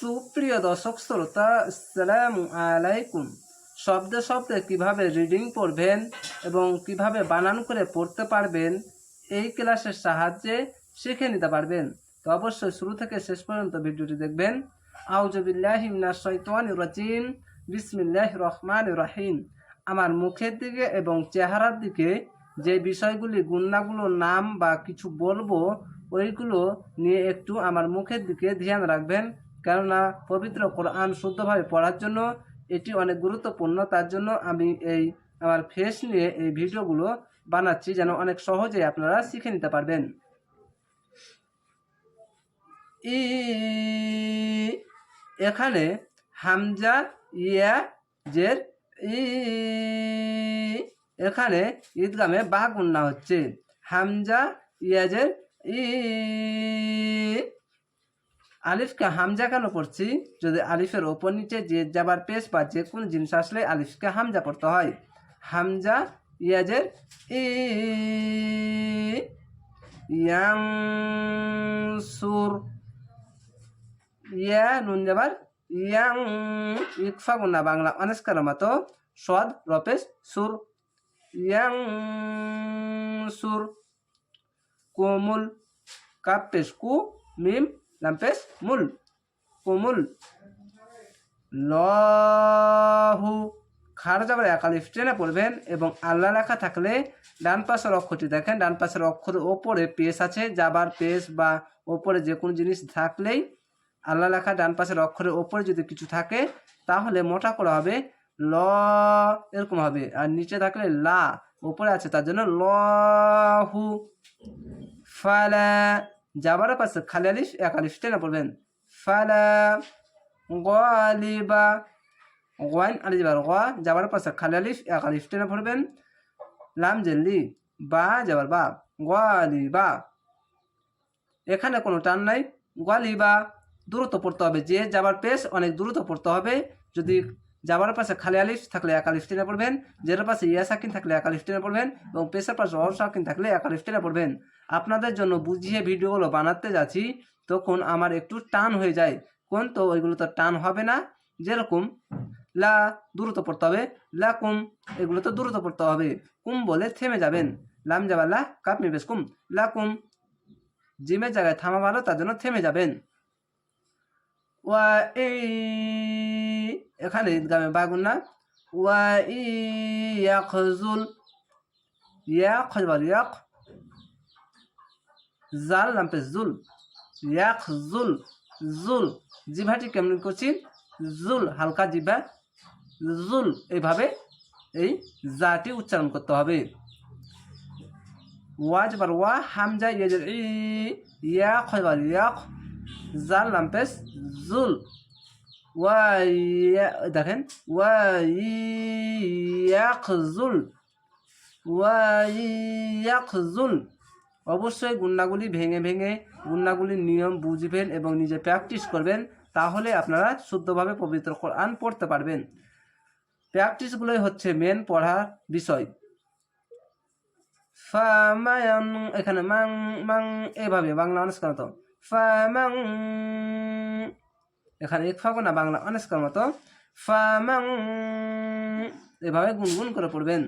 সুপ্রিয় দর্শক, শ্রোতা, আসসালামু আলাইকুম। শব্দে শব্দে কীভাবে রিডিং পড়বেন এবং কীভাবে বানান করে পড়তে পারবেন, এই ক্লাসের সাহায্যে শিখে নিতে পারবেন। তো অবশ্যই শুরু থেকে শেষ পর্যন্ত ভিডিওটি দেখবেন। আউজবিল্লাহি মিনাশ শাইতানির রাজিম। বিসমিল্লাহির রহমানির রহিম। আমার মুখের দিকে এবং চেহারার দিকে যে বিষয়গুলি গুন্নাগুলোর নাম বা কিছু বলব, ওইগুলো নিয়ে একটু আমার মুখের দিকে ধ্যান রাখবেন। কেননা পবিত্র কোরআন শুদ্ধভাবে পড়ার জন্য এটি অনেক গুরুত্বপূর্ণ। তার জন্য আমি এই আমার ফেস নিয়ে এই ভিডিওগুলো বানাচ্ছি যেন অনেক সহজে আপনারা শিখে নিতে পারবেন। ই এখানে হামজা, ইয়া জের ই এখানে ঈদগামে বা গুন্না হচ্ছে। হামজা ইয়াজের ই আলিফকে হামজা কেন পড়ছি যদি আলিফের ওপর নিচে যে যাবার পেশ বা যে কোনো জিনিস আসলে আলিফকে হামজা পড়তে হয়। হামজা ইয়াজের ইয়াং সুর। ইয়া নুন যাবার ইয়াং ইকফা গুন্না বাংলা অনেস্কার মতো সদ, রপেশ, সুর। ইয়াং সুর। কোমুল কাপ পেশ কু, মিম লাম্পেশ মূল, কোমুল। লহু, খার যাবার একালিফ টেনে পড়বেন এবং আল্লাহ লেখা থাকলে ডান পাশের অক্ষরটি দেখেন, ডান পাশের অক্ষরের ওপরে পেস আছে, যাবার পেশ বা ওপরে যে কোনো জিনিস থাকলেই আল্লাহ লেখা ডান পাশের অক্ষরের ওপরে যদি কিছু থাকে, তাহলে মোটা করা হবে ল, এরকম হবে। আর নিচে থাকলে লা, ওপরে আছে তার জন্য লহু। ফালা যাবার পাশে খালি আলিফ এক আলিফ টেনে পড়বেন। ফালা গলিবা ওয়াইন আলি যাবার ওয়া যাবার পাশে খালি আলিফ এক আলিফ টেনে পড়বেন। লাম জেল্লি, বা যাবার বা গলিবা। এখানে কোনো টান নাই, গলিবা। দ্রুত পড়তে হবে, যে যাবার পেশ অনেক দ্রুত পড়তে হবে। যদি যাবার পাশে খালি আলিফ থাকলে এক আলিফ টেনে পড়বেন। জের পাশে ইয়া সাকিন, থাকলে এক আলিফ টেনে পড়বেন। এবং পেশার পাশে সাকিন, থাকলে এক আলিফ টেনে পড়বেন। আপনাদের জন্য বুঝিয়ে ভিডিওগুলো বানাতে যাচ্ছি, তখন আমার একটু টান হয়ে যায়। কোন? তো ওইগুলো তো টান হবে না। যেরকম, লা দ্রুত পড়তে হবে, লা কুম, এগুলো তো দ্রুত পড়তে হবে। কুম বলে থেমে যাবেন। লাম যাবা লা, কাপ মিবেশ কুম। লা কুম, জিমের জায়গায় থামা ভালো, তার জন্য থেমে যাবেন। ওয়া এই এখানে ঈদগামে বাগুন না। ওয়া ইয়াখজুল ইয়াক খজবার ইয়াক জাল নামপে জুল, ইয়াক জুল জুল, জিভাটি কেমন করছি জুল, হালকা জিভা, জুল, এইভাবে এই জাটি উচ্চারণ করতে হবে। ওয়াজ বার ওয়া, হামজা ইয়াজের ই ইয়া খজবার ইয়াক, জাল নামপেস জুল ওয়া দেখেন ওয়া ইয়াকজুল ওয়া ইয়াকজুল অবশ্যই গুন্নাগুলি ভেঙে ভেঙে গুন্নাগুলির নিয়ম বুঝবেন এবং নিজে প্র্যাকটিস করবেন, তাহলে আপনারা শুদ্ধভাবে পবিত্র কোরআন পড়তে পারবেন। প্র্যাকটিসগুলোই হচ্ছে মেন পড়ার বিষয়। ফামায়ান, এখানে মাং মাং, এভাবে বাংলা অনস্কার মতো। এখানে এক না, বাংলা অনস্কার মতো। এভাবে গুনগুন করে পড়বেন।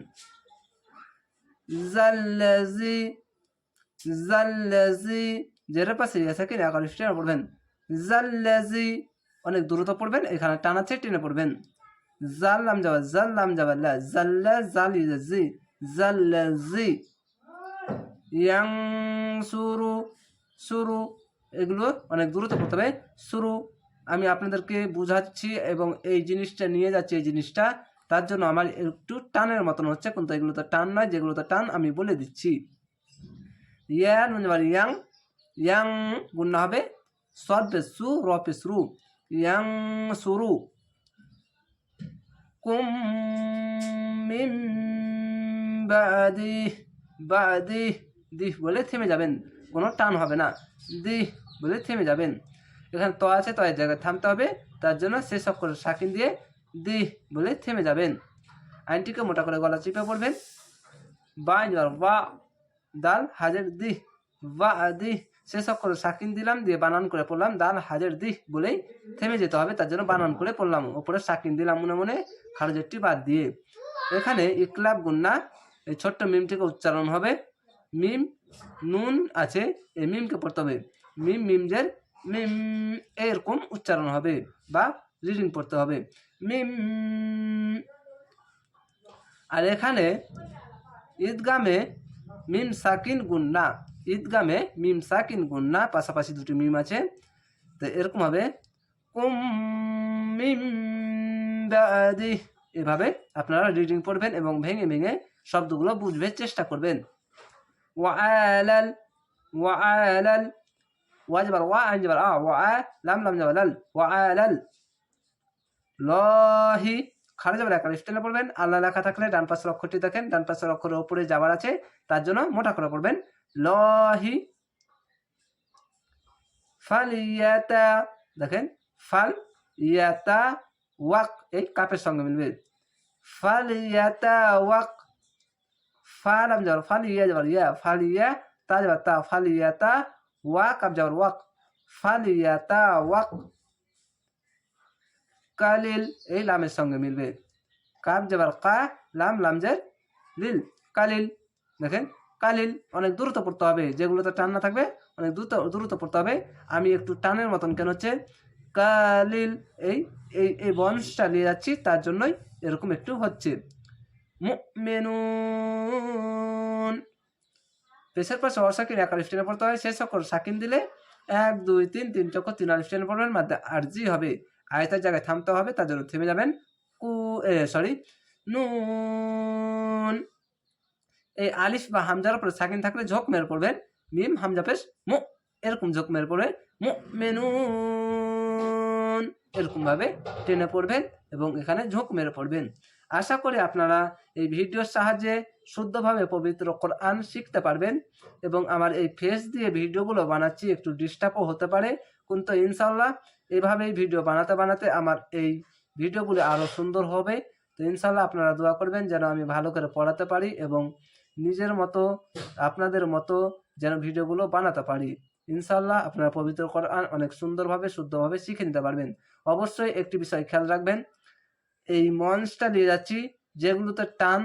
জাল্লাজি জাল্লাজি যের পাশে আছে কি আকার টেনে পড়বেন। জাল্লাজি অনেক দ্রুত পড়বেন, এখানে টানাচ্ছে, টেনে পড়বেন। জাল্লাম যাবা জাল্লাম লা জাল্লা জালি জি জাল্লাজি ইয়াং সুরু সুরু এগুলো অনেক দ্রুত পড়তে হবে। সুরু আমি আপনাদেরকে বুঝাচ্ছি এবং এই জিনিসটা নিয়ে যাচ্ছি, এই জিনিসটা। তার জন্য আমার একটু টানের মতন হচ্ছে, কিন্তু এগুলো তো টান নয়, যেগুলো তো টান আমি বলে দিচ্ছি। ইয়া নুন যাবার ইয়াং ইয়াং গুন্না হবে সদ পে সু র পে ইয়াং শুরু কুম মিম বাদি বাদি দিহ বলে থেমে যাবেন কোনো টান হবে না দিহ বলে থেমে যাবেন এখানে ত আছে তো এর জায়গায় থামতে হবে তার জন্য শেষ অক্ষর সাকিন দিয়ে দিহ বলে থেমে যাবেন আইনটিকে মোটা করে গলা চিপে পড়বেন বা বা দাল, হাজের দিহ, বা দিহ শেষ অক্ষরে সাকিন দিলাম দিয়ে বানান করে পড়লাম। দাল, হাজের দিহ বলেই থেমে যেতে হবে, তার জন্য বানান করে পড়লাম। ওপরে সাকিন দিলাম মনে মনে খারজেরটি বাদ দিয়ে। এখানে ইকলাব গুন্না, এই ছোট্ট মিমটিকে উচ্চারণ হবে। মিম, নুন আছে, এই মিমকে পড়তে হবে। মিম মিমজের মিম, এরকম উচ্চারণ হবে বা রিডিং পড়তে হবে। মিম, আর এখানে ঈদগামে মিম সাকিন গুন্না ঈদগামে মিম সাকিন গুন্না পাশাপাশি দুটি মিম আছে। তো এরকম হবে কুম মিম বাদি, এভাবে আপনারা রিডিং পড়বেন এবং ভেঙে ভেঙে শব্দগুলো বুঝবে চেষ্টা করবেন। ওয়ালাল ওয়ালাল ওয়া যাবার ওয়া আইন যাবার আ, ওয়া লাম লাম যাবার লাল ওয়ালাল লহি খাড়া যাবার একা। স্টেনে পড়বেন আল্লাহ লেখা থাকলে ডান পাশের অক্ষরটি দেখেন, ডান পাশের অক্ষরের উপরে যাবার আছে, তার জন্য মোটা করে পড়বেন, লহি ফাল ইয়াতা দেখেন ফাল ইয়াতা ওয়াক, এই কাপের সঙ্গে মিলবে ফাল ইয়াতা ওয়াক ফাল আম যাবার ফাল ইয়া যাবার, ইয়া ফাল ইয়া তা যাবার, তা ফাল ইয়াতা ওয়াক আম যাবার, ওয়াক ফাল ইয়াতা ওয়াক। কালিল এই লামের সঙ্গে মিলবে কাপ যাবার কা লাম লাম যে লিল কালিল দেখেন? কালিল অনেক দ্রুত পড়তে হবে। যেগুলোতে টান না থাকবে, অনেক দ্রুত দ্রুত পড়তে হবে। আমি একটু টানের মতন কেন হচ্ছে? কালিল এই এই এই বংশটা নিয়ে যাচ্ছি, তার জন্যই এরকম একটু হচ্ছে। মুমিনুন। পেশের পাশে অসাকিন এক আলিফ টেনে পড়তে হয়। শেষ অক্ষর সাকিন দিলে এক, দুই, তিন তিন চক্কর তিন আলিফ টেনে পড়বেন। মাধ্যমে আরজি হবে। আয়তার জায়গায় থামতে হবে, তার জন্য থেমে যাবেন। কু সরি নুন। এই আলিফ বা হামজার উপরে সাকিন থাকলে ঝোঁক মেরে পড়বেন। মিম, হামজা পেশ, মু। এরকম ঝোঁক মেরে পড়বে। মু মেনুন এরকম ভাবে টেনে পড়বেন এবং এখানে ঝোঁক মেরে পড়বেন। আশা করি আপনারা এই ভিডিওর সাহায্যে শুদ্ধভাবে পবিত্র কোরআন শিখতে পারবেন এবং আমার এই ফেস দিয়ে ভিডিওগুলো বানাচ্ছি, একটু ডিস্টার্বও হতে পারে। কিন্তু ইনশাল্লাহ এইভাবেই ভিডিও বানাতে বানাতে আমার এই ভিডিওগুলি আরও সুন্দর হবে। তো ইনশাল্লাহ আপনারা দোয়া করবেন যেন আমি ভালো করে পড়াতে পারি এবং নিজের মতো, আপনাদের মতো যেন ভিডিওগুলো বানাতে পারি। ইনশাল্লাহ আপনারা পবিত্র কোরআন অনেক সুন্দরভাবে, শুদ্ধভাবে শিখে নিতে পারবেন। অবশ্যই একটি বিষয় খেয়াল রাখবেন, এই মঞ্চটা দিয়ে যাচ্ছি, যেগুলোতে টান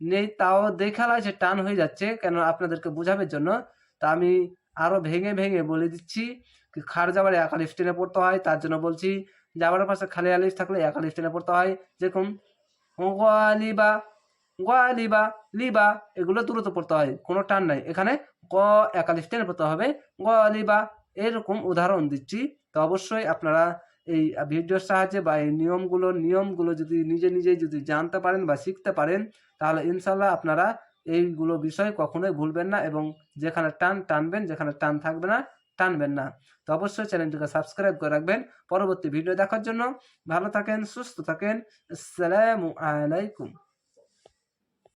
নেই, তাও দেখা যে টান হয়ে যাচ্ছে কেন আপনাদেরকে বোঝানোর জন্য। তা আমি আরও ভেঙে ভেঙে বলে দিচ্ছি খাড় যাবার এক আলিফ টেনে পড়তে হয়, তার জন্য বলছি যাবার পাশে খালি আলিফ থাকলে এক আলিফ টেনে পড়তে হয়। যেরকম লিবা লিবা লিবা, এগুলো দ্রুত পড়তে হয়, কোনো টান নাই। এখানে ক এক আলিফ টেনে পড়তে হবে। লিবা এরকম উদাহরণ দিচ্ছি। তো অবশ্যই আপনারা এই ভিডিওর সাহায্যে বা এই নিয়মগুলো নিয়মগুলো যদি নিজে নিজেই যদি জানতে পারেন বা শিখতে পারেন, তাহলে ইনশাল্লাহ আপনারা এইগুলো বিষয় কখনোই ভুলবেন না এবং যেখানে টান, টানবেন, যেখানে টান থাকবে না টানবেন না। তো অবশ্যই চ্যানেলটিকে সাবস্ক্রাইব করে রাখবেন। পরবর্তী ভিডিও দেখার জন্য ভালো থাকেন, সুস্থ থাকেন। আসসালামু আলাইকুম।